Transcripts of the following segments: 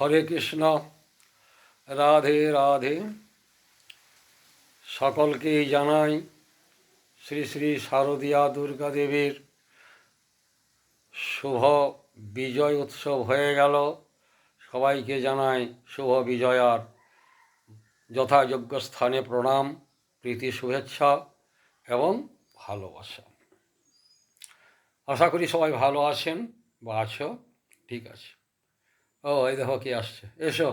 হরে কৃষ্ণ, রাধে রাধে। সকলকেই জানাই শ্রী শ্রী শারদীয়া দুর্গা দেবীর শুভ বিজয় উৎসব হয়ে গেল। সবাইকে জানাই শুভ বিজয়ার যথাযোগ্য স্থানে প্রণাম, প্রীতি, শুভেচ্ছা এবং ভালোবাসা। আশা করি সবাই ভালো আছেন বা আছো, ঠিক আছে। ও, এই দেখো কি আসছে। এসো।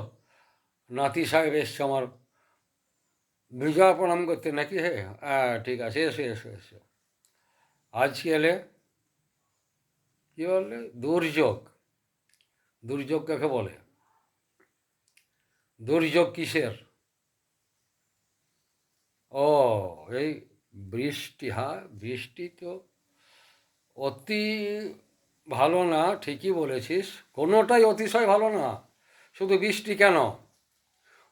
নাতি সাহেব এসছে আমার। বিজয় প্রণাম করতে নাকি হে? হ্যাঁ ঠিক আছে, এসো এসো এসো। আজকে এলে কী বললে? দুর্যোগ। দুর্যোগ কাকে বলে? দুর্যোগ কিসের? ও, এই বৃষ্টি হ্যাঁ বৃষ্টি তো অতি ভালো না, ঠিকই বলেছিস। কোনোটাই অতিশয় ভালো না। শুধু বৃষ্টি কেন?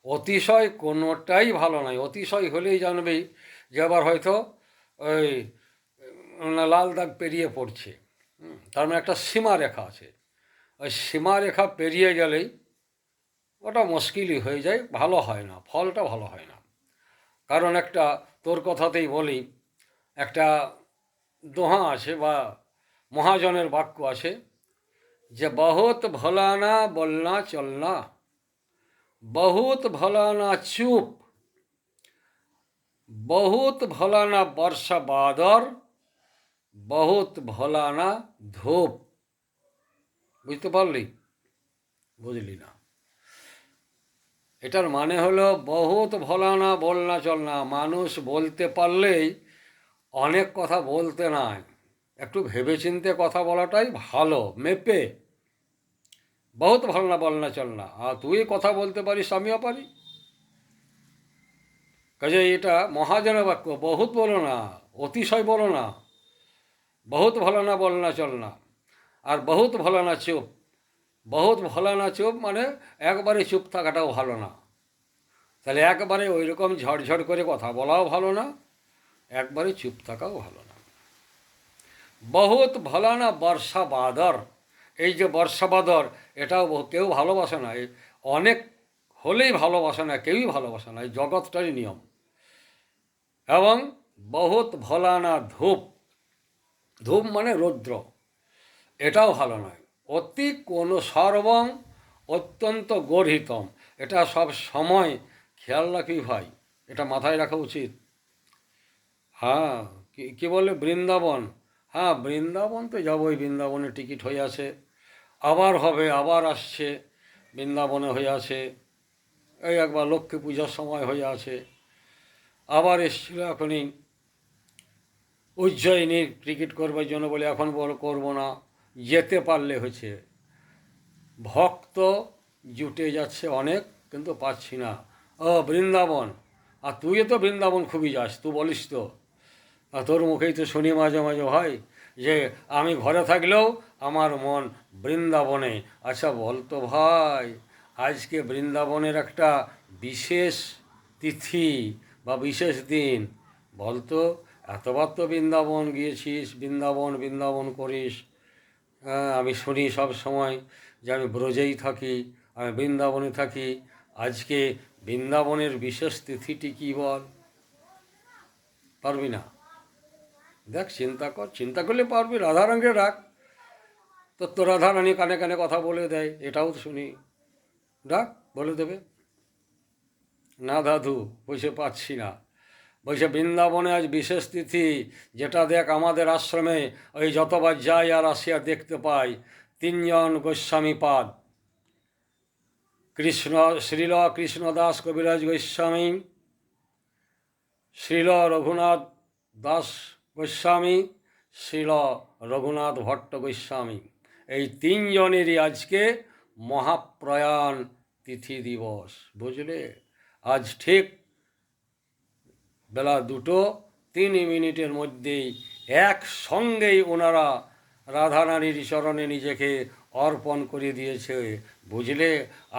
অতিশয় কোনোটাই ভালো নয় অতিশয় হলেই জানবেই যে আবার হয়তো ওই লাল দাগ পেরিয়ে পড়ছে। তার মানে একটা সীমা রেখা আছে। ওই সীমা রেখা পেরিয়ে গেলেই ওটা মুশকিলই হয়ে যায়, ভালো হয় না, ফলটা ভালো হয় না। কারণ একটা তোর কথাতেই বলি, একটা দোহা আছে বা মহাজনের বাক্য আছে যে, বহুত ভলানা বলনা চলনা। বহুত ভলানা চুপ। বহুত ভলানা বর্ষা বাদর। বহুত ভলানা ধূপ। বুঝতে পারলি? বুঝলি না। এটার মানে হলো, বহুত ভলানা বলনা চলনা। মানুষ বলতে পারলেই অনেক কথা বলতে নাই। একটু ভেবেচিন্তে কথা বলাটাই ভালো, মেপে। বহুত ভালো না বল না চল না আর তুই কথা বলতে পারিস, আমিও পারি। কাজে এটা মহাজন বাক্য, বহুত বলো না, অতিশয় বলো না, বহুত ভালো না বল না চল না আর বহুত ভালো না চুপ, বহুত ভালো না চুপ মানে একবারে চুপ থাকাটাও ভালো না। তাহলে একবারে ওই রকম ঝড়ঝড় করে কথা বলাও ভালো না, একবারে চুপ থাকাও ভালো না। বহুত ভালো না বর্ষা বাদর। এই যে বর্ষা বাদর, এটাও কেউ ভালোবাসে না। অনেক হলেই ভালোবাসে না, কেউই ভালোবাসে না, এই জগৎটারই নিয়ম। এবং বহুত ভলানা ধূপ। ধূপ মানে রৌদ্র। এটাও ভালো নয়। অতি কোনো সর্বং অত্যন্ত গর্হিতম। এটা সব সময় খেয়াল রাখি ভাই, এটা মাথায় রাখা উচিত। হ্যাঁ কি বলে বৃন্দাবন? হ্যাঁ বৃন্দাবন তো যাবোই, বৃন্দাবনে টিকিট হয়ে আছে। আবার হবে, আবার আসছে, বৃন্দাবনে হয়ে আছে। এই একবার লক্ষ্মী পূজার সময় হয়ে আছে। আবার এসছিল এখনই উজ্জয়িনীর টিকিট করবার জন্য বলে এখন বড় করব না, যেতে পারলে হয়েছে। ভক্ত জুটে যাচ্ছে অনেক, কিন্তু পাচ্ছি না। ও, বৃন্দাবন, আর তুইও তো বৃন্দাবন খুবই যাস, তুই বলিস তো। আর তোর মুখেই তো শুনি মাঝে মাঝে হয় যে আমি ঘরে থাকলেও আমার মন বৃন্দাবনে। আচ্ছা বলতো ভাই আজকে বৃন্দাবনের একটা বিশেষ তিথি বা বিশেষ দিন। বলতো এতবার তো বৃন্দাবন গিয়েছিস বৃন্দাবন বৃন্দাবন করিস। হ্যাঁ, আমি শুনি সব সময় যে আমি ব্রজেই থাকি আমি বৃন্দাবনে থাকি। আজকে বৃন্দাবনের বিশেষ তিথিটি কী বল? পারবি না? দেখ, চিন্তা কর, চিন্তা করলে পারবি রাধারাঙ্গে রাখ। তোর তো রাধারানী কানে কানে কথা বলে দেয়, এটাও শুনি। ডাক বলে দেবে। না দাদু, বসে পাচ্ছি না। বলছে বৃন্দাবনে আজ বিশেষ তিথি, যেটা দেখ আমাদের আশ্রমে ওই যতবার যাই আর আসিয়া দেখতে পাই, তিনজন গোস্বামী পাদ। কৃষ্ণ, শ্রীল কৃষ্ণদাস কবিরাজ গোস্বামী, শ্রীল রঘুনাথ দাস গোস্বামী শিল রঘুনাথ ভট্ট গোস্বামী। এই তিনজনেরই আজকে মহাপ্রয়াণ তিথি দিবস, বুঝলে? আজ ঠিক বেলা দুটো, তিন মিনিটের মধ্যেই একসঙ্গেই ওনারা রাধারানীর চরণে নিজেকে অর্পণ করে দিয়েছে। বুঝলে?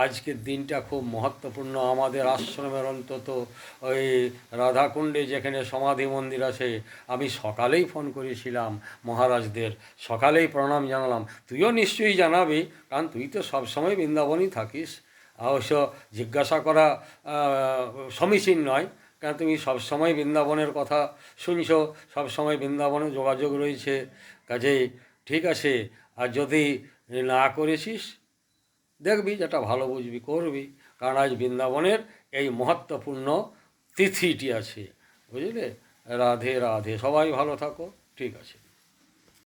আজকের দিনটা খুব মহত্বপূর্ণ। আমাদের আশ্রমের অন্তত ওই রাধাকুণ্ডে যেখানে সমাধি মন্দির আছে, আমি সকালেই ফোন করেছিলাম মহারাজদের। সকালেই প্রণাম জানালাম। তুইও নিশ্চয়ই জানাবি, কারণ তুই তো সবসময় বৃন্দাবনই থাকিস। অবশ্য জিজ্ঞাসা করা সমীচীন নয়, কারণ তুমি সবসময় বৃন্দাবনের কথা শুনছো, সবসময় বৃন্দাবনে যোগাযোগ রয়েছে। কাজেই ঠিক আছে, আর যদি না করেছিস, দেখবি যেটা ভালো বুঝবি, করবি। কারণ আজ বৃন্দাবনের এই মহত্বপূর্ণ তিথিটি আছে, বুঝলে? রাধে রাধে, সবাই ভালো থাকো, ঠিক আছে।